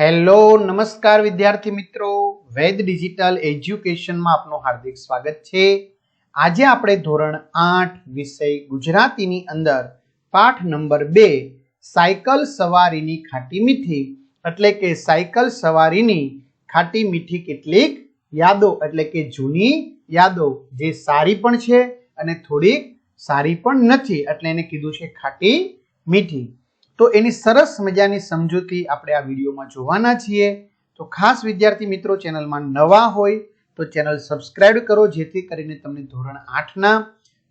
Hello, નમસ્કાર વિદ્યાર્થી મિત્રો. વેદ ડિજિટલ એજ્યુકેશનમાં આપનું હાર્દિક સ્વાગત છે. આજે આપણે ધોરણ આઠ વિષય ગુજરાતીની અંદર પાઠ નંબર બે, સાયકલ સવારીની ખાટી મીઠી. એટલે કે સાયકલ સવારીની ખાટી મીઠી કેટલીક યાદો, એટલે કે જૂની યાદો, જે સારી પણ છે અને થોડીક સારી પણ નથી. એટલે એને કીધું છે ખાટી મીઠી. તો એની સરસ મજાની સમજૂતી આપણે આ વિડીયોમાં જોવાના છીએ. તો ખાસ વિદ્યાર્થી મિત્રો, ચેનલમાં નવા હોય તો ચેનલ સબસ્ક્રાઇબ કરો, જેથી કરીને તમને ધોરણ આઠના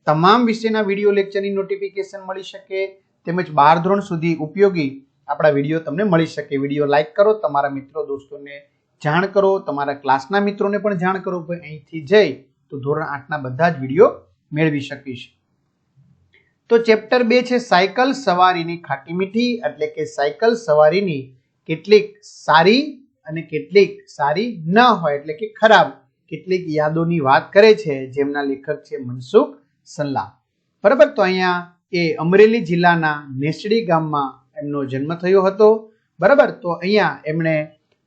તમામ વિષયના વીડિયો લેક્ચરની નોટિફિકેશન મળી શકે. તેમજ બાર ધોરણ સુધી ઉપયોગી આપણા વીડિયો તમને મળી શકે. વીડિયો લાઇક કરો, તમારા મિત્રો, દોસ્તોને જાણ કરો, તમારા ક્લાસના મિત્રોને પણ જાણ કરો. કે અહીંથી જઈ તો ધોરણ આઠના બધા જ વીડિયો મેળવી શકીશ. તો ચેપ્ટર બે છે સાયકલ સવારીની ખાટી મીઠી, એટલે કે સાયકલ સવારીની કેટલીક સારી અને કેટલીક સારી ન હોય, એટલે કે ખરાબ કેટલીક યાદોની વાત કરે છે, જેમના લેખક છે મનસુખ સલ્લા. બરાબર? તો અહીંયા એ અમરેલી જિલ્લાના નેસડી ગામમાં એમનો જન્મ થયો હતો. બરાબર? તો અહીંયા એમણે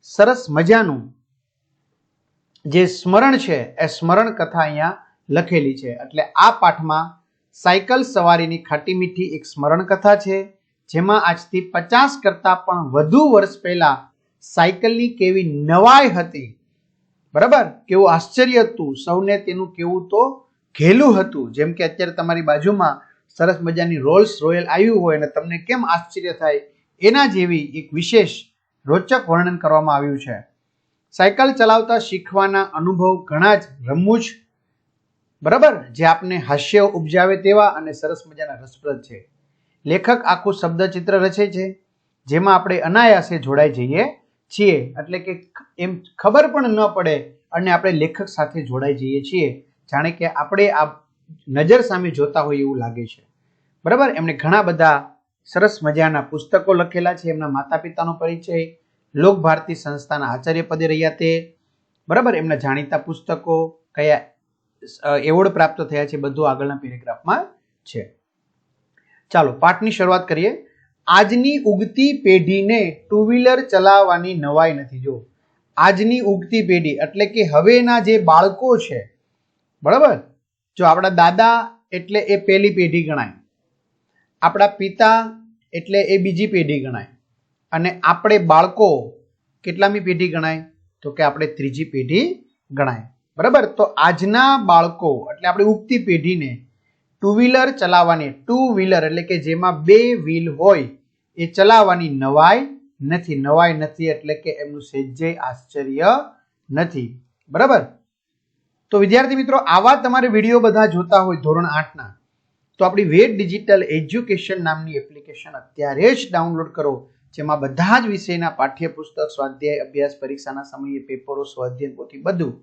સરસ મજાનું જે સ્મરણ છે, એ સ્મરણ કથા અહીંયા લખેલી છે. એટલે આ પાઠમાં સાયકલ સવારીની ખાટી મીઠી એક સ્મરણ કથા છે, જેમાં આજથી પચાસ કરતા પણ વધુ વર્ષ પહેલા સાયકલની કેવી નવાઈ હતી. બરાબર? કેવું આશ્ચર્ય હતું. સૌને તેનું કેવું તો ઘેલું હતું. જેમ કે અત્યારે તમારી બાજુમાં સરસ મજાની રોલ્સ રોયલ આવ્યું હોય અને તમને કેમ આશ્ચર્ય થાય એના જેવી એક વિશેષ રોચક વર્ણન કરવામાં આવ્યું છે. સાયકલ ચલાવતા શીખવાના અનુભવ ઘણા જ રમૂજ બરાબર? જે આપને હાસ્ય ઉપજાવે તેવા અને સરસ મજાના રસપ્રદ છે. લેખક આખું શબ્દચિત્ર રચે છે, જેમાં આપણે અનાયાસે જોડાઈ જઈએ છીએ. એટલે કે એમ ખબર પણ ન પડે અને આપણે લેખક સાથે જોડાઈ જઈએ છીએ. જાણે કે આપણે આ નજર સામે જોતા હોય એવું લાગે છે. બરાબર? એમણે ઘણા બધા સરસ મજાના પુસ્તકો લખેલા છે. એમના માતા પિતાનો પરિચય લોક ભારતી સંસ્થાના આચાર્ય પદે રહ્યા તે. બરાબર? એમના જાણીતા પુસ્તકો, કયા એવોર્ડ પ્રાપ્ત થયા છે બધું આગળના પેરેગ્રાફમાં છે. ચાલો, પાઠની શરૂઆત કરીએ. આજની ઉગતી પેઢીને ટુ વ્હીલર ચલાવવાની નવાઈ નથી. જો આજની ઉગતી પેઢી, એટલે કે હવેના જે બાળકો છે, બરાબર? જો આપણા દાદા એટલે એ પહેલી પેઢી ગણાય, આપણા પિતા એટલે એ બીજી પેઢી ગણાય, અને આપણે બાળકો કેટલામી પેઢી ગણાય? તો કે આપણે ત્રીજી પેઢી ગણાય. બરાબર? તો આજના બાળકો, એટલે આપણે ઉગતી પેઢીને ટુ વ્હીલર ચલાવવાની ટુ વ્હીલર એટલે કે જેમાં બે વ્હીલ હોય, એ ચલાવવાની નવાઈ નથી. નવાઈ નથી એટલે કે એમનું સેજ્જય આશ્ચર્ય નથી. બરાબર? તો વિદ્યાર્થી મિત્રો, આવા તમારે વીડિયો બધા જોતા હોય ધોરણ આઠના, તો આપણી વેદ ડિજિટલ એજ્યુકેશન નામની એપ્લિકેશન અત્યારે જ ડાઉનલોડ કરો, જેમાં બધા જ વિષયના પાઠ્યપુસ્તક, સ્વાધ્યાય અભ્યાસ પરીક્ષાના સમયે, પેપરો, સ્વાધ્યાય, પોથી બધું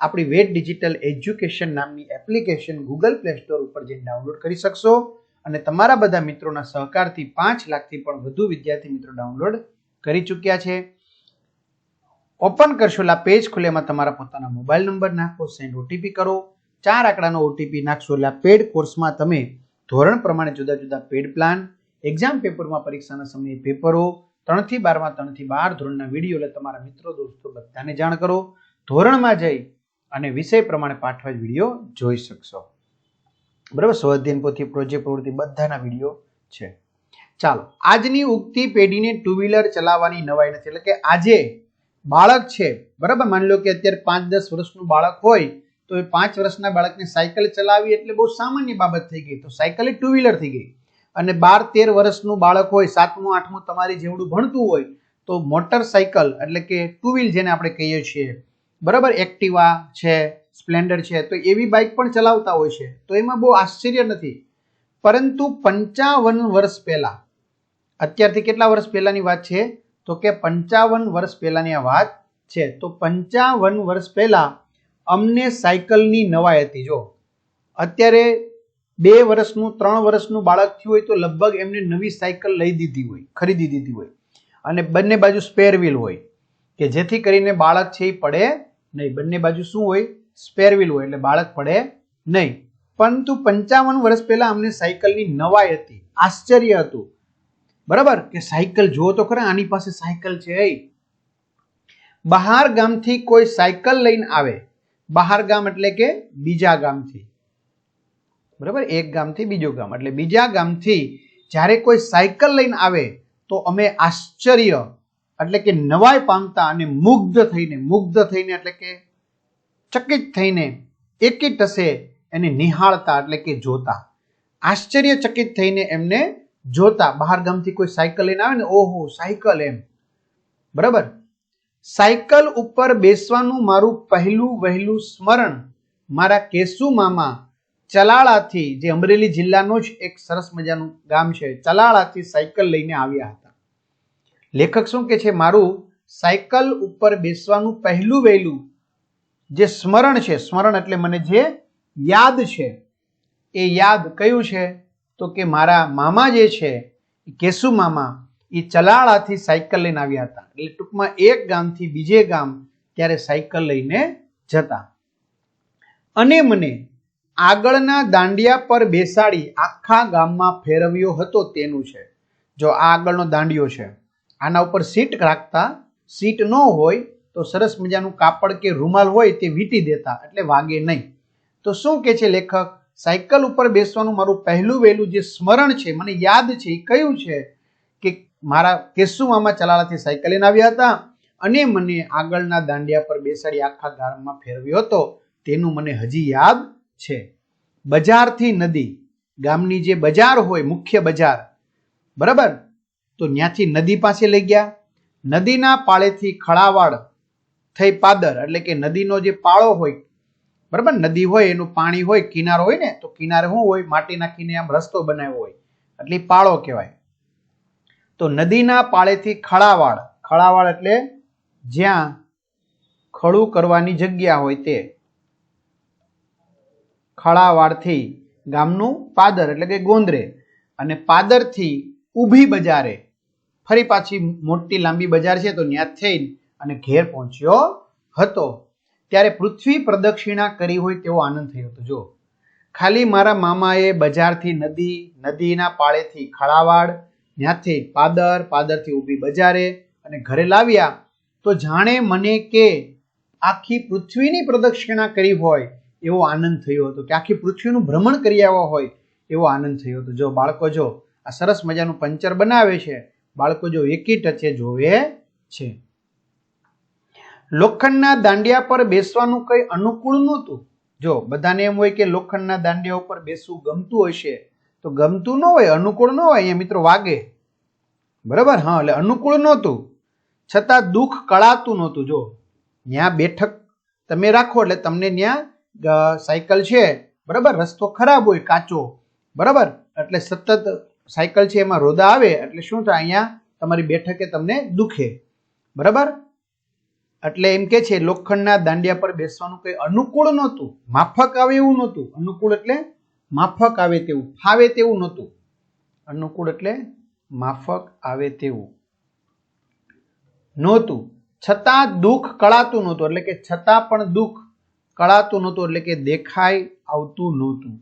આપણી વેટ ડિજિટલ એજ્યુકેશન નામની એપ્લિકેશન ગૂગલ પ્લે સ્ટોર ઉપર જઈને ડાઉનલોડ કરી શકશો અને તમારા બધા મિત્રોના સહકારથી પાંચ લાખથી પણ વધુ વિદ્યાર્થી મિત્રો ડાઉનલોડ કરી ચૂક્યા છે. ઓપન કરશો એટલે પેજ ખુલે એમાં તમારા પોતાના મોબાઈલ નંબર નાખો સેન્ડ ઓટીપી કરો. ચાર આંકડાનો ઓટીપી નાખશો એટલે પેડ કોર્સમાં તમે ધોરણ પ્રમાણે જુદા જુદા પેડ પ્લાન એક્ઝામ પેપરમાં પરીક્ષાના સમયે પેપરો, ત્રણથી બારમાં ત્રણથી બાર ધોરણના વીડિયો એટલે તમારા મિત્રો, દોસ્તો બધાને જાણ કરો. ધોરણમાં જઈ અને વિષય પ્રમાણે પાઠવા વીડિયો જોઈ શકશો. બરાબર? સ્વાધ્યાયન પોથી પ્રોજેક્ટ પ્રવૃત્તિ બધાના વીડિયો છે. ચાલો, આજની ઉગતી પેઢીને ટુ વ્હીલર ચલાવવાની નવાઈ નથી. એટલે કે આજે બાળક છે, બરાબર? માની લો કે અત્યારે પાંચ દસ વર્ષનું બાળક હોય, તો એ પાંચ વર્ષના બાળકને સાયકલ ચલાવી એટલે બહુ સામાન્ય બાબત થઈ ગઈ. તો સાયકલ એ ટુ વ્હીલર થઈ ગઈ. અને બાર તેર વર્ષનું બાળક હોય, સાતમું, આઠમું તમારી જેવડું ભણતું હોય, તો મોટરસાયકલ એટલે કે ટુ વ્હીલ જેને આપણે કહીએ છીએ બરાબર? એક્ટિવા છે, સ્પ્લેન્ડર છે, તો એવી બાઇક પણ ચલાવતા હોય છે. તો એમાં બહુ આશ્ચર્ય નથી. પરંતુ પંચાવન વર્ષ પહેલા, અત્યારથી કેટલા વર્ષ પહેલાની વાત છે? તો કે પંચાવન વર્ષ પહેલાની આ વાત છે. તો પંચાવન વર્ષ પહેલા અમને સાયકલની નવાઈ હતી, જો. અત્યારે બે વર્ષનું, ત્રણ વર્ષનું બાળક થયું હોય તો લગભગ એમને નવી સાયકલ લઈ દીધી હોય, ખરીદી દીધી હોય. અને બંને બાજુ સ્પેર વ્હીલ હોય, કે જેથી કરીને બાળક છે એ પડે નહીં, બંને બાજુ શું હોય? સ્પેર વ્હીલ હોય, એટલે બાળક પડે નહીં. પરંતુ પંચાવન વર્ષ પહેલા અમને સાયકલની નવાઈ હતી. આશ્ચર્ય હતું. બરાબર? કે સાયકલ જુઓ તો ખરા, આની પાસે સાયકલ છે બહાર ગામથી કોઈ સાયકલ લઈને આવે. બહાર ગામ એટલે કે બીજા ગામથી. બરાબર? એક ગામથી બીજું ગામ. એટલે બીજા ગામથી જ્યારે કોઈ સાયકલ લઈને આવે, તો અમે આશ્ચર્ય એટલે કે નવાઈ પામતા અને મુગ્ધ થઈને મુગ્ધ થઈને એટલે કે ચકિત થઈને, એકી ટસે એને નિહાળતા એટલે કે જોતા. આશ્ચર્યચકિત થઈને એમને જોતા. બહાર ગામથી કોઈ સાયકલ લઈને આવે ને, ઓહો, સાયકલ એમ. બરાબર? સાયકલ ઉપર બેસવાનું મારું પહેલું વહેલું સ્મરણ. મારા કેસુ મામા ચલાળાથી, જે અમરેલી જિલ્લાનું જ એક સરસ મજાનું ગામ છે, ચલાળાથી સાયકલ લઈને આવ્યા હતા. લેખક શું કે છે? મારું સાયકલ ઉપર બેસવાનું પહેલું વહેલું જે સ્મરણ છે, સ્મરણ એટલે મને જે યાદ છે, એ યાદ કયું છે? તો કે મારા મામા જે છે કેસુ મામા, એ ચલાળાથી સાયકલ લઈને આવ્યા હતા. એટલે ટૂંકમાં એક ગામથી બીજે ગામ ત્યારે સાયકલ લઈને જતા. અને મને આગળના દાંડિયા પર બેસાડી આખા ગામમાં ફેરવ્યો હતો તેનું છે. જો આ આગળનો દાંડિયો છે. આના ઉપર સીટ રાખતા સીટ ન હોય તો સરસ મજાનું કાપડ કે રૂમાલ હોય તે વીટી દેતા, એટલે વાગે નહીં. તો શું કે છે લેખક? સાયકલ ઉપર બેસવાનું મારું પહેલું વહેલું જે સ્મરણ છે, મને યાદ છે, એ કયું છે? કે મારા કેસુ મામા ચલાળાથી સાયકલ લઈને આવ્યા હતા અને મને આગળના દાંડિયા પર બેસાડી આખા ગામમાં ફેરવ્યો હતો. તેનું મને હજી યાદ છે. બજારથી નદી, ગામની જે બજાર હોય, મુખ્ય બજાર. બરાબર? તો ત્યાંથી નદી પાસે લઈ ગયા. નદીના પાળેથી ખળાવાડ થઈ પાદર, એટલે કે નદીનો જે પાળો હોય, બરાબર, નદી હોય, એનું પાણી હોય, કિનારો હોય ને, તો કિનારે શું હોય, માટી નાખીને આમ રસ્તો બનાવ્યો હોય, એટલે પાળો કહેવાય. તો નદીના પાળેથી ખળાવાડ ખળાવાડ એટલે જ્યાં ખડું કરવાની જગ્યા હોય તે. ખળાવાડથી ગામનું પાદર, એટલે કે ગોંદરે, અને પાદરથી ઊભી બજારે. ફરી પાછી મોટી લાંબી બજાર છે તો ત્યાં થઈને અને ઘેર પહોંચ્યો હતો. ત્યારે પૃથ્વી પ્રદક્ષિણા કરી હોય તેવો આનંદ થયો હતો. જો ખાલી મારા મામાએ બજારથી નદી, નદીના પાળેથી ખળાવાડ, ત્યાંથી પાદર, પાદરથી ઊભી બજારે અને ઘરે લાવ્યા. તો જાણે મને કે આખી પૃથ્વીની પ્રદક્ષિણા કરી હોય એવો આનંદ થયો હતો કે આખી પૃથ્વીનું ભ્રમણ કરી આવ્યા હોય એવો આનંદ થયો હતો. જો, બાળકો, જો, આ સરસ મજાનું પંચર બનાવે છે. બાળકો જો એકી ટચે જોવે છે. લોખંડના દાંડિયા પર બેસવાનું કંઈ અનુકૂળ નહોતું. જો, બધાને એમ હોય કે લોખંડના દાંડિયા ઉપર બેસવું ગમતું હશે તો ગમતું ન હોય, અનુકૂળ ન હોય, અહીંયા મિત્રો વાગે. બરાબર? હા, એટલે અનુકૂળ નહોતું. છતાં દુઃખ કળાતું નહોતું. જો ત્યાં બેઠક તમે રાખો એટલે તમને ત્યાં સાયકલ છે. બરાબર? રસ્તો ખરાબ હોય, કાચો. બરાબર? એટલે સતત સાયકલ છે, એમાં રોદા આવે, એટલે શું થાય અહીંયા? તમારી બેઠકે તમને દુખે. બરાબર? એટલે એમ કે છે, લોખંડના દાંડિયા પર બેસવાનું કંઈ અનુકૂળ નહોતું. માફક આવે એવું નહોતું. અનુકૂળ એટલે માફક આવે તેવું, ફાવે તેવું નહોતું. અનુકૂળ એટલે માફક આવે તેવું નહોતું. છતાં દુઃખ કળાતું નહોતું, એટલે કે છતાં પણ દુઃખ કળાતું નહોતું, એટલે કે દેખાય આવતું નહોતું.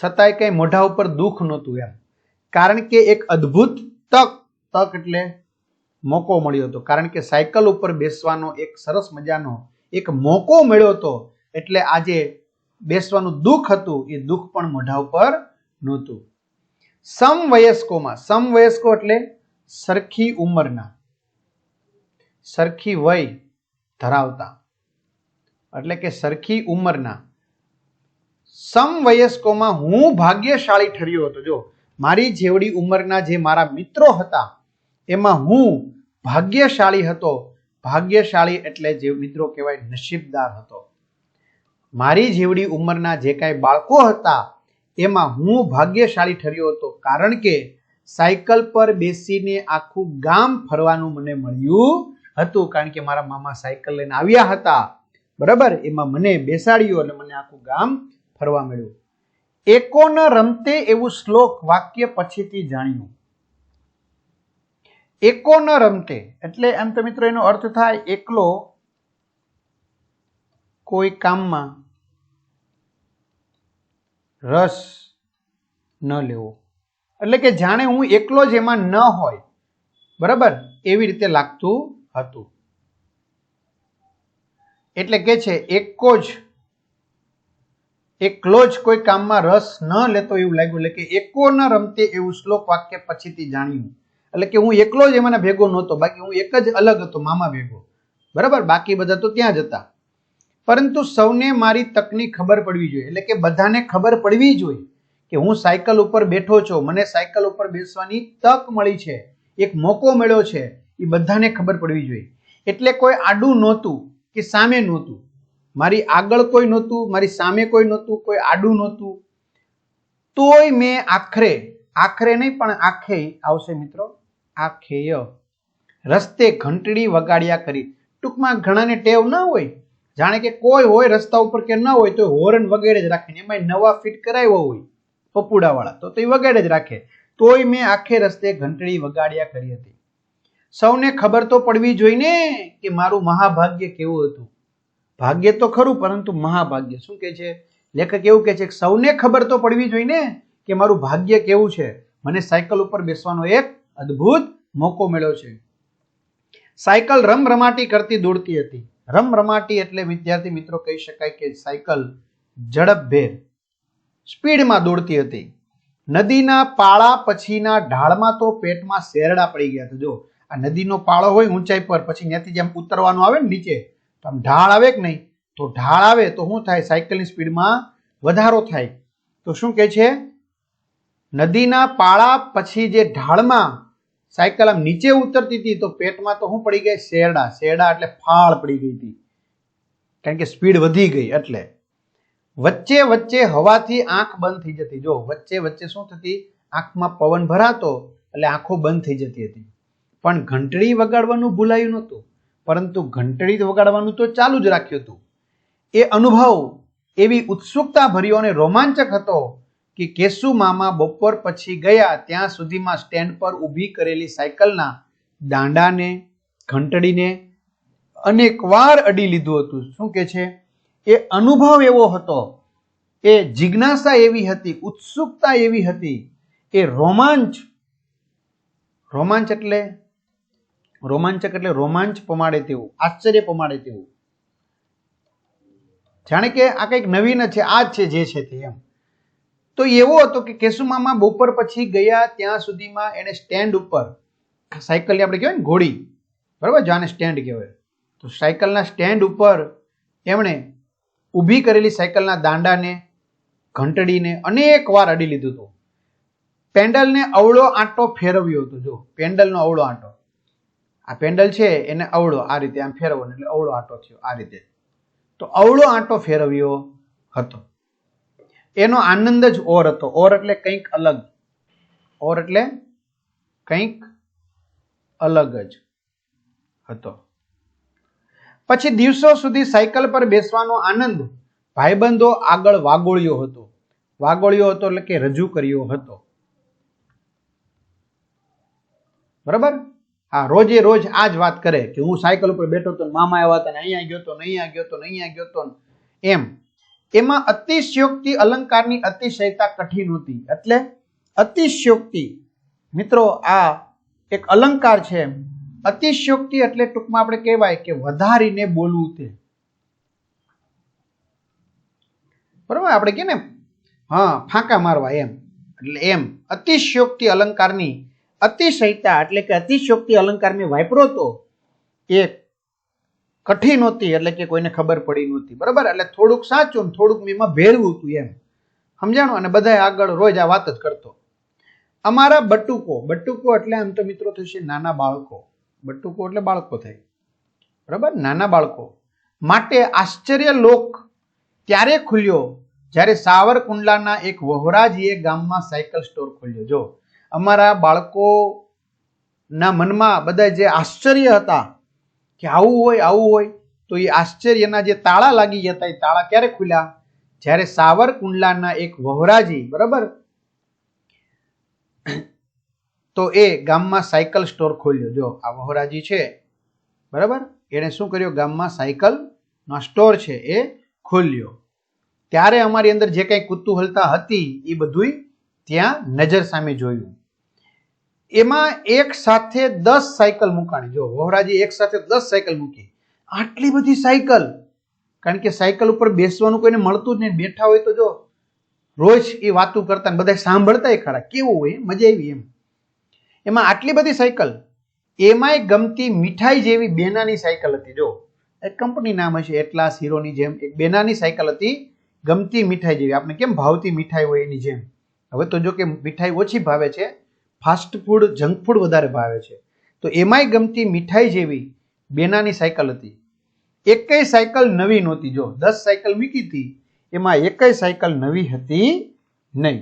છતાંય કંઈ મોઢા ઉપર દુઃખ નહોતું એમ. કારણ કે એક અદ્ભુત તક તક એટલે મોકો મળ્યો હતો. કારણ કે સાયકલ ઉપર બેસવાનો એક સરસ મજાનો એક મોકો મળ્યો હતો. એટલે આજે બેસવાનું દુઃખ હતું, એ દુઃખ પણ મોઢા ઉપર નહોતું. સમવયસ્કોમાં, સમવયસ્કો એટલે સરખી ઉંમરના, સરખી વય ધરાવતા. એટલે કે સરખી ઉંમરના. સમવયસ્કોમાં હું ભાગ્યશાળી ઠર્યો હતો. જો મારી જેવડી ઉંમરના જે મારા મિત્રો હતા, એમાં હું ભાગ્યશાળી હતો. ભાગ્યશાળી એટલે જે મિત્રો કહેવાય નસીબદાર હતો. મારી જેવડી ઉંમરના જે કાંઈ બાળકો હતા, એમાં હું ભાગ્યશાળી ઠર્યો હતો. કારણ કે સાયકલ પર બેસીને આખું ગામ ફરવાનું મને મળ્યું હતું. કારણ કે મારા મામા સાયકલ લઈને આવ્યા હતા. બરાબર? એમાં મને બેસાડ્યું અને મને આખું ગામ ફરવા મળ્યું. એકો ન રમતે એવું શ્લોક વાક્ય પછીથી જાણ્યું. એકો ન રમતે, એટલે એમ તો મિત્રો એનો અર્થ થાય એકલો કોઈ કામમાં રસ ન લેવો. એટલે કે જાણે હું એકલો જ એમાં ન હોય, બરાબર? એવી રીતે લાગતું હતું. એટલે કે છે, એકો જ એકલો જ કોઈ કામમાં રસ ન લેતો એવું લાગ્યું. એટલે કે એકો ન રમતે એવું શ્લોક વાક્ય પછીથી જાણ્યું. એટલે કે હું એકલો જ એમાં ભેગો નહોતો, બાકી હું એક જ અલગ હતો, મામા ભેગો. બરાબર? બાકી બધા તો ત્યાં જ હતા. પરંતુ સૌને મારી તકની ખબર પડવી જોઈએ. એટલે કે બધાને ખબર પડવી જોઈએ કે હું સાયકલ ઉપર બેઠો છું. મને સાયકલ ઉપર બેસવાની તક મળી છે. એક મોકો મળ્યો છે. એ બધાને ખબર પડવી જોઈએ. એટલે કોઈ આડું નહોતું કે સામે નહોતું. મારી આગળ કોઈ નહોતું, મારી સામે કોઈ નહોતું, કોઈ આડું નહોતું. તોય મેં આખરે આખરે નહીં, પણ આખે આવશે મિત્રો, આખેય. રસ્તે ઘંટડી વગાડ્યા કરી. ટૂંકમાં ઘણાને ટેવ ના હોય. જાણે કે કોઈ હોય રસ્તા ઉપર કે ન હોય, તો હોર્ન વગેરે જ રાખે એમાં નવા ફિટ કરાવ્યો હોય, પપુડાવાળા, તો તે વગાડે જ રાખે. તોય મેં આખે રસ્તે ઘંટડી વગાડ્યા કરી હતી. સૌને ખબર તો પડવી જોઈને કે મારું મહાભાગ્ય કેવું હતું. ભાગ્ય તો ખરું, પરંતુ મહાભાગ્ય. શું કે છે? લેખક એવું કે છે કે સૌને ખબર તો પડવી જોઈએ ને કે મારું ભાગ્ય કેવું છે. મને સાયકલ ઉપર બેસવાનો એક અદ્ભુત મોકો મળ્યો છે. સાયકલ રમરમાટી કરતી દોડતી હતી. રમરમાટી એટલે વિદ્યાર્થી મિત્રો કહી શકાય કે સાયકલ ઝડપભેર સ્પીડમાં દોડતી હતી. નદીના પાળા પછીના ઢાળમાં તો પેટમાં શેરડા પડી ગયા હતા. જો આ નદીનો પાળો હોય ઊંચાઈ પર, પછી ત્યાંથી જેમ ઉતરવાનું આવે ને નીચે આમ ઢાળ આવે કે નહીં? તો ઢાળ આવે તો શું થાય? સાયકલની સ્પીડમાં વધારો થાય. તો શું કહે છે? નદીના પાળા પછી જે ઢાળમાં સાયકલ આમ નીચે ઉતરતી હતી, તો પેટમાં તો શું પડી ગઈ? શેરડા. શેરડા એટલે ફાળ પડી ગઈ હતી. કારણ કે સ્પીડ વધી ગઈ એટલે. વચ્ચે વચ્ચે હવાથી આંખ બંધ થઈ જતી. જો, વચ્ચે વચ્ચે શું થતી? આંખમાં પવન ભરાતો, એટલે આંખો બંધ થઈ જતી હતી. પણ ઘંટડી વગાડવાનું ભૂલાયું નહોતું. પરંતુ ઘંટડી વગાડવાનું તો ચાલુ જ રાખ્યું હતું. એ અનુભવ એવી ઉત્સુકતા ભર્યો અને રોમાંચક હતો કે કેશુ મામા બપોર પછી ગયા ત્યાં સુધીમાં સ્ટેન્ડ પર ઊભી કરેલી સાયકલના દાંડાને, ઘંટડીને અનેકવાર અડી લીધું હતું. શું કે છે? એ અનુભવ એવો હતો, એ જિજ્ઞાસા એવી હતી, ઉત્સુકતા એવી હતી, એ રોમાંચ રોમાંચ એટલે રોમાંચક એટલે રોમાંચ પમાડે તેવું, આશ્ચર્ય પમાડે તેવું. જાણે કે આ કંઈક નવીન છે, આ જ છે, જે છે તે એમ. તો એવો હતો કે કેશુમામા બપોર પછી ગયા ત્યાં સુધીમાં એને સ્ટેન્ડ ઉપર સાયકલની આપણે કહેવાય ને ઘોડી, બરાબર? જાને સ્ટેન્ડ કહેવાય. તો સાયકલના સ્ટેન્ડ ઉપર એમણે ઊભી કરેલી સાયકલના દાંડાને, ઘંટડીને અનેક વાર અડી લીધું હતું. પેન્ડલને અવળો આંટો ફેરવ્યો હતો. જો, પેન્ડલનો અવળો આંટો. આ પેન્ડલ છે એને અવળો આ રીતે આમ ફેરવવાનો એટલે અવળો આંટો થયો આ રીતે. તો અવળો આંટો ફેરવ્યો હતો. એનો આનંદ જ ઓર હતો. ઓર એટલે કંઈક અલગ. ઓર એટલે કંઈક અલગ જ હતો. પછી દિવસો સુધી સાયકલ પર બેસવાનો આનંદ ભાઈબંધો આગળ વાગોળ્યો હતો. વાગોળ્યો હતો એટલે કે રજૂ કર્યો હતો. બરાબર? હા, રોજે રોજ આ જ વાત કરે કે હું સાયકલ ઉપર બેઠો તો મામા આવ્યા હતા ને અહીંયા ગયો તો અહીંયા ગયો તો અહીંયા ગયો તો એમ. એમાં અતિશયોક્તિ અલંકારની અતિશયતા કઠિન હતી. એટલે અતિશયોક્તિ. મિત્રો, આ એક અલંકાર છે. અતિશયોક્તિ એટલે ટૂંકમાં આપણે કહેવાય કે વધારીને બોલવું તે. બરાબર? આપણે કે ને, હા, ફાંકા મારવા એમ. એટલે એમ. અતિશયોક્તિ અલંકારની અતિશયતા એટલે કે અતિશયોક્તિ અલંકાર મેં વાપરો તો એ કઠિન હતી, એટલે કે કોઈને ખબર પડી નહોતી. બરાબર? એટલે થોડુંક સાચું ને થોડુંક મેં એમાં ભેળવું હતું એમ. સમજાણું? અને બધા આગળ રોજ આ વાત જ કરતો. અમારા બટુકો બટુકો એટલે આમ તો મિત્રો થશે નાના બાળકો. બટુકો એટલે બાળકો થાય. બરાબર? નાના બાળકો. માટે આશ્ચર્ય લોક ત્યારે ખુલ્યો? જ્યારે સાવરકુંડલાના એક વહોરાજીએ ગામમાં સાયકલ સ્ટોર ખોલ્યો. જો અમારા બાળકોના મનમાં બધા જે આશ્ચર્ય હતા કે આવું હોય આવું હોય, તો એ આશ્ચર્યના જે તાળા લાગી જતા એ તાળા ક્યારે ખુલ્યા? જ્યારે સાવરકુંડલાના એક વહરાજી, બરાબર? તો એ ગામમાં સાયકલ સ્ટોર ખોલ્યો. જો, આ વહોરાજી છે, બરાબર? એણે શું કર્યું? ગામમાં સાયકલનો સ્ટોર છે, એ ખોલ્યો. ત્યારે અમારી અંદર જે કંઈ કુતૂહલતા હતી, એ બધુંય ત્યાં નજર સામે જોયું. એમાં એક સાથે દસ સાયકલ મૂકાણી. જો વહોરાજી એક સાથે દસ સાયકલ મૂકી. આટલી બધી સાયકલ. કારણ કે સાયકલ ઉપર બેસવાનું કોઈને મળતું જ નહીં. બેઠા હોય તો જો રોજ એ વાતું કરતા બધા સાંભળતા ખરા. કેવું હોય? મજા આવી એમ. એમાં આટલી બધી સાયકલ. એમાંય ગમતી મીઠાઈ જેવી બેનાની સાયકલ હતી. જો, એક કંપની નામ હશે એટલાસ હીરોની જેમ. એક બેનાની સાયકલ હતી. ગમતી મીઠાઈ જેવી. આપણે કેમ ભાવતી મીઠાઈ હોય એની જેમ. હવે તો જો કે મીઠાઈ ઓછી ભાવે છે. ફાસ્ટ ફૂડ, જંક ફૂડ વધારે ભાવે છે. તો એમાંય ગમતી મીઠાઈ જેવી બેનાની સાયકલ હતી. એકેય સાયકલ નવી નહોતી. જો દસ સાયકલ મૂકી હતી, એમાં એકેય સાયકલ નવી હતી નહીં.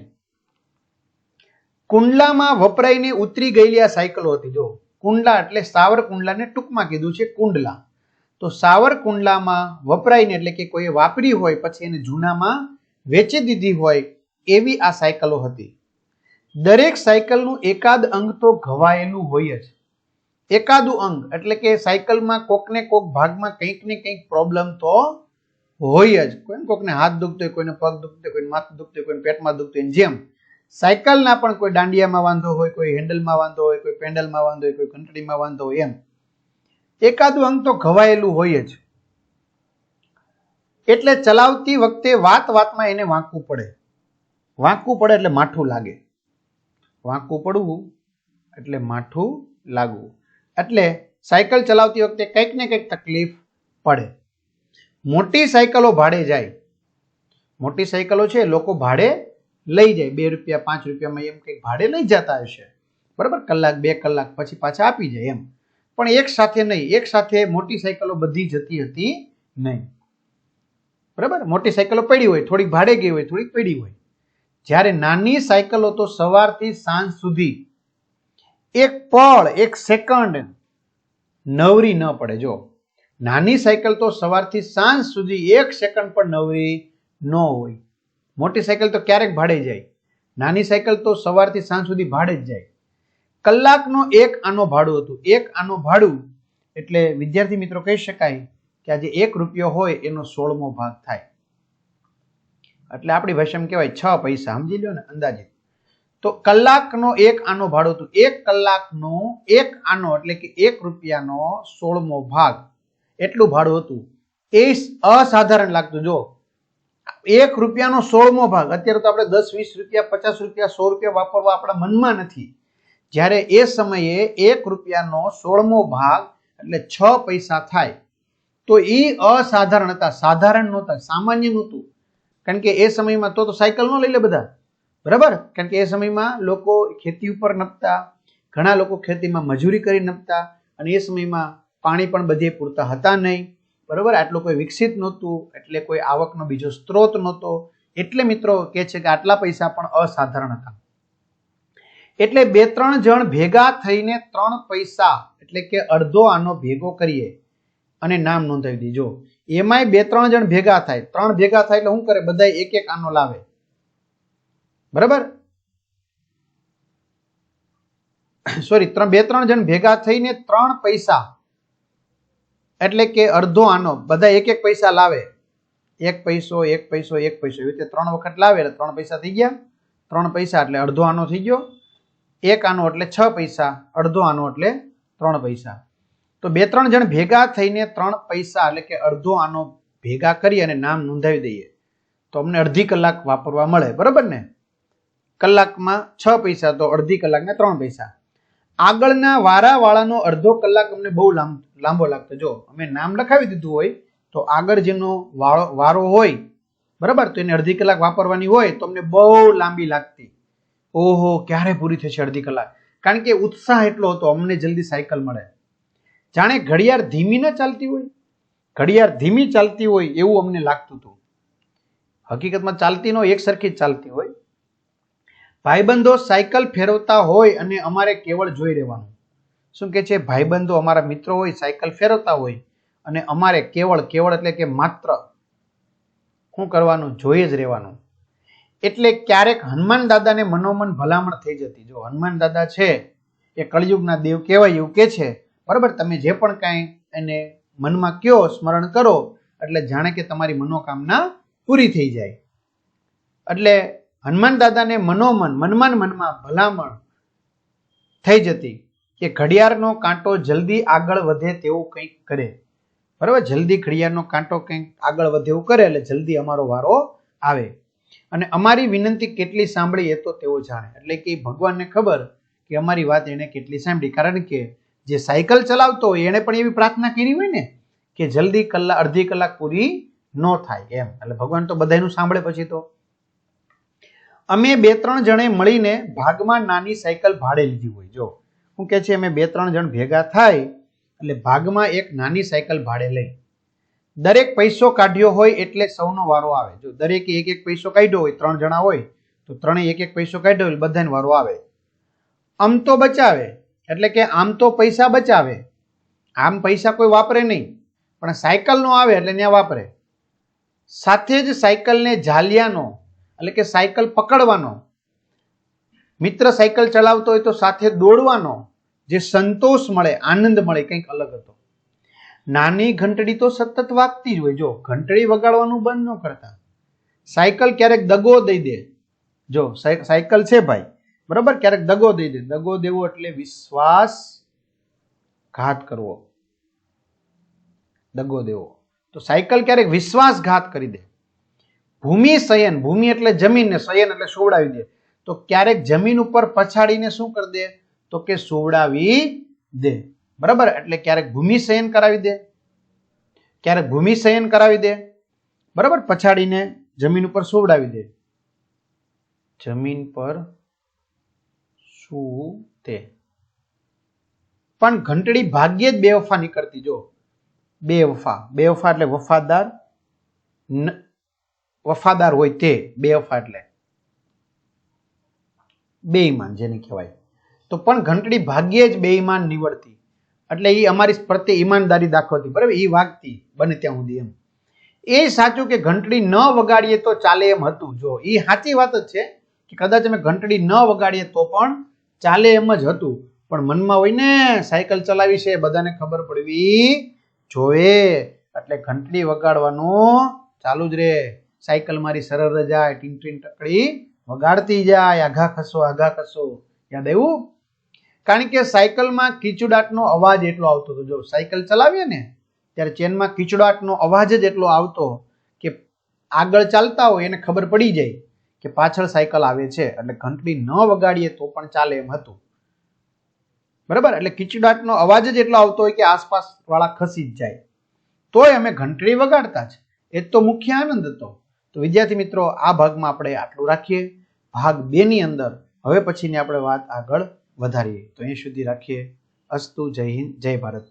કુંડલામાં વપરાઈને ઉતરી ગયેલી આ સાયકલો હતી. જો કુંડલા એટલે સાવર કુંડલાને ટૂંકમાં કીધું છે કુંડલા. તો સાવર કુંડલામાં વપરાઈને એટલે કે કોઈએ વાપરી હોય, પછી એને જૂનામાં વેચી દીધી હોય, એવી આ સાયકલો હતી. દરેક સાયકલનું એકાદ અંગ તો ઘવાયેલું હોય જ. એકાદું અંગ એટલે કે સાયકલમાં કોકને કોક ભાગમાં કંઈક ને કંઈક પ્રોબ્લેમ તો હોય જ. કોઈને કોકને હાથ દુખતો હોય કોઈને પગ દુખતો કોઈને માથું દુખતું હોય કોઈને પેટમાં દુખતું હોય જેમ. સાયકલના પણ કોઈ દાંડિયામાં વાંધો હોય, કોઈ હેન્ડલમાં વાંધો હોય, કોઈ પેન્ડલમાં વાંધો હોય, કોઈ ઘંટડીમાં વાંધો હોય એમ. એકાદું અંગ તો ઘવાયેલું હોય જ. એટલે ચલાવતી વખતે વાત વાતમાં એને વાંકવું પડે. વાંકવું પડે એટલે માઠું લાગે. વાંકવું પડવું એટલે માઠું લાગવું. એટલે સાયકલ ચલાવતી વખતે કંઈક ને કંઈક તકલીફ પડે. મોટી સાયકલો ભાડે જાય. મોટી સાયકલો છે, લોકો ભાડે લઈ જાય. બે રૂપિયા, પાંચ રૂપિયામાં એમ કંઈક ભાડે લઈ જતા હશે. બરાબર? કલાક, બે કલાક પછી પાછા આપી જાય એમ. પણ એક સાથે નહીં. એક સાથે મોટી સાયકલો બધી જતી હતી નહીં. બરાબર? મોટી સાયકલો પડી હોય, થોડીક ભાડે ગઈ હોય, થોડીક પડી હોય. જ્યારે નાની સાયકલો તો સવારથી સાંજ સુધી એક પળ, એક સેકન્ડ નવરી ન પડે. જો, નાની સાયકલ તો સવારથી સાંજ સુધી એક સેકન્ડ પણ નવરી ન હોય. મોટી સાયકલ તો ક્યારેક ભાડે જાય. નાની સાયકલ તો સવારથી સાંજ સુધી ભાડે જ જાય. કલાકનો એક આનો ભાડું હતું. એક આનો ભાડું એટલે વિદ્યાર્થી મિત્રો કહી શકાય કે આજે એક રૂપિયો હોય એનો સોળમો ભાગ થાય. એટલે આપણી ભાષામાં કહેવાય છ પૈસા, સમજી લો ને, અંદાજિત. તો કલાકનો એક આનો ભાડું હતું એક કલાકનો, એક આનો એટલે કે એક રૂપિયાનો સોળમો ભાગ. એટલું ભાડું હતું. એ અસાધારણ લાગતું. જો, એક રૂપિયાનો સોળમો ભાગ, અત્યારે તો આપણે દસ, વીસ રૂપિયા, પચાસ રૂપિયા, સો રૂપિયા વાપરવા આપણા મનમાં નથી. જ્યારે એ સમયે એક રૂપિયાનો સોળમો ભાગ એટલે છ પૈસા થાય. તો એ અસાધારણ હતા. સાધારણ નહોતા, સામાન્ય નહોતું. કારણ કે એ સમયમાં તો તો સાયકલ ન લઈ લે બધા. બરાબર? કારણ કે એ સમયમાં લોકો ખેતી ઉપર નપતા, ઘણા લોકો ખેતીમાં મજૂરી કરી નપતા અને એ સમયમાં પાણી પણ બધે પૂરતા હતા નહીં. બરાબર? આટલું કોઈ વિકસિત નહોતું, એટલે કોઈ આવકનો બીજો સ્ત્રોત નહોતો. એટલે મિત્રો કહે છે કે આટલા પૈસા પણ અસાધારણ હતા. એટલે બે ત્રણ જણ ભેગા થઈને ત્રણ પૈસા, એટલે કે અડધો આનો ભેગો કરીએ. અને નામ નોંધાવી દીજો. એમાંય બે, ત્રણ જણ ભેગા થાય. ત્રણ ભેગા થાય એટલે શું કરે? બધા એક એક આનો લાવે. બરાબર? સોરી ત્રણ, બે, ત્રણ જણ ભેગા થઈને ત્રણ પૈસા. એટલે કે અડધો આનો. બધા એક એક પૈસા લાવે. એક પૈસો એક પૈસો એક પૈસો. એવી રીતે ત્રણ વખત લાવે એટલે ત્રણ પૈસા થઈ ગયા. ત્રણ પૈસા એટલે અડધો આનો થઈ ગયો. એક આનો એટલે છ પૈસા. અડધો આનો એટલે ત્રણ પૈસા. તો બે ત્રણ જણ ભેગા થઈને ત્રણ પૈસા એટલે કે અડધો આનો ભેગા કરી અને નામ નોંધાવી દઈએ. તો અમને અડધી કલાક વાપરવા મળે, બરાબર ને? કલાકમાં છ પૈસા, તો અડધી કલાકના ત્રણ પૈસા. આગળના વારાવાળાનો અડધો કલાક અમને બહુ લાંબો લાગતો. જો, અમે નામ લખાવી દીધું હોય, તો આગળ જેનો વાળો, વારો હોય, બરાબર, તો એને અડધી કલાક વાપરવાની હોય, તો અમને બહુ લાંબી લાગતી. ઓહો, ક્યારે પૂરી થશે અડધી કલાક? કારણ કે ઉત્સાહ એટલો હતો, અમને જલ્દી સાયકલ મળે. જાણે ઘડિયાળ ધીમી ન ચાલતી હોય? ઘડિયાળ ધીમી ચાલતી હોય એવું અમને લાગતું હતું. હકીકતમાં ચાલતી ન એક સરખી જ ચાલતી હોય. ભાઈબંધો સાયકલ ફેરવતા હોય અને અમારે કેવળ જોઈ રહેવાનું. શું કે છે? ભાઈબંધો અમારા મિત્રો હોય, સાયકલ ફેરવતા હોય અને અમારે કેવળ કેવળ એટલે કે માત્ર શું કરવાનું? જોઈએ જ રહેવાનું. એટલે ક્યારેક હનુમાન દાદાને મનોમન ભલામણ થઈ જતી. જો હનુમાન દાદા છે, એ કળિયુગના દેવ કહેવાય એવું કે છે બરાબર? તમે જે પણ કાંઈ એને મનમાં કયો સ્મરણ કરો, એટલે જાણે કે તમારી મનોકામના પૂરી થઈ જાય. એટલે હનુમાન દાદાને મનોમન મનમાં મનમાં ભલામણ થઈ જતી કે ઘડિયાળનો કાંટો જલ્દી આગળ વધે તેવું કંઈક કરે. બરાબર? જલ્દી ઘડિયાળનો કાંટો કંઈક આગળ વધે એવું કરે, એટલે જલ્દી અમારો વારો આવે. અને અમારી વિનંતી કેટલી સાંભળી એ તો તેઓ જાણે. એટલે કે ભગવાનને ખબર કે અમારી વાત એણે કેટલી સાંભળી. કારણ કે જે સાયકલ ચલાવતો હોય, એણે પણ એવી પ્રાર્થના કરી હોય ને, કે જલ્દી કલાક, અડધી કલાક પૂરી ન થાય એમ. એટલે ભગવાન તો બધાનું સાંભળે પછી તો. અમે બે ત્રણ જણે મળીને ભાગમાં નાની સાયકલ ભાડે લીધી હોય. જો હું કે છે, અમે બે ત્રણ જણ ભેગા થાય, એટલે ભાગમાં એક નાની સાયકલ ભાડે લઈ. દરેક પૈસો કાઢ્યો હોય એટલે સૌનો વારો આવે. જો, દરેકે એક એક પૈસો કાઢ્યો હોય, ત્રણ જણા હોય, તો ત્રણેય એક એક પૈસો કાઢ્યો હોય બધાને વારો આવે. આમ તો બચાવે એટલે કે આમ તો પૈસા બચાવે. આમ પૈસા કોઈ વાપરે નહીં. પણ સાયકલનો આવે એટલે ત્યાં વાપરે. સાથે જ સાયકલને ઝાલિયાનો, એટલે કે સાયકલ પકડવાનો. મિત્ર સાયકલ ચલાવતો હોય તો સાથે દોડવાનો. જે સંતોષ મળે, આનંદ મળે, કંઈક અલગ હતો. નાની ઘંટડી તો સતત વાગતી જ હોય. જો, ઘંટડી વગાડવાનું બંધ ન કરતા. સાયકલ ક્યારેક દગો દઈ દે. જો, સાય- સાયકલ છે ભાઈ. બરાબર? ક્યારેક દગો દઈ દે. દગો દેવો એટલે વિશ્વાસ ઘાત કરવો. દગો દેવો. તો સાયકલ ક્યારેક વિશ્વાસઘાત કરી દે. ભૂમિ શયન. ભૂમિ એટલે જમીન ને શયન એટલે સોવડાવી દે. તો ક્યારેક જમીન ઉપર પછાડીને શું કરી દે? તો કે સોવડાવી દે. બરાબર? એટલે ક્યારેક ભૂમિ શયન કરાવી દે. ક્યારેક ભૂમિ શયન કરાવી દે. બરાબર? પછાડીને જમીન ઉપર સોવડાવી દે. જમીન પર શું તે પણ ઘંટડી ભાગ્યે જ બેવફા નીકળતી, જો. બેવફા બેવફા એટલે વફાદાર વફાદાર હોય તે બેવફા એટલે. બેઈમાન જેને કહેવાય. તો પણ ઘંટડી ભાગ્યે જ બેઈમાન નીવડતી. એટલે એ અમારી પ્રત્યે ઈમાનદારી દાખવતી. બરાબર? એ વાગતી, બને ત્યાં સુધી એમ. એ સાચું કે ઘંટડી ન વગાડીએ તો ચાલે એમ હતું, જો. એ સાચી વાત જ છે કે કદાચ અમે ઘંટડી ન વગાડીએ તો પણ ચાલે એમ જ હતું. પણ મનમાં હોય ને સાયકલ ચલાવી છે, બધાને ખબર પડવી જોવે એટલે ઘંટડી વગાડવાનું ચાલુ જ રે. સાયકલ મારી સરળ જાય, ટીન ટીન ટકડી વગાડતી જાય. આઘા ખસો આઘા ખસો. યાદ આવ્યું? કારણ કે સાયકલમાં કીચુડાટનો અવાજ એટલો આવતો હતો. જો સાયકલ ચલાવીએ ને, ત્યારે ચેનમાં કીચડાટનો અવાજ જ એટલો આવતો કે આગળ ચાલતા હોય એને ખબર પડી જાય. કે પાછળ સાયકલ આવે છે એટલે ઘંટડી ન વગાડીએ તો પણ ચાલે એમ હતું. બરાબર? એટલે કિચડાટનો અવાજ જ એટલો આવતો હોય કે આસપાસ વાળા ખસી જ જાય. તોય અમે ઘંટડી વગાડતા જ. એ તો મુખ્ય આનંદ હતો. તો વિદ્યાર્થી મિત્રો, આ ભાગમાં આપણે આટલું રાખીએ. ભાગ બે ની અંદર હવે પછીની આપણે વાત આગળ વધારીએ. તો અહીં સુધી રાખીએ. અસ્તુ જય હિન્દ, જય ભારત.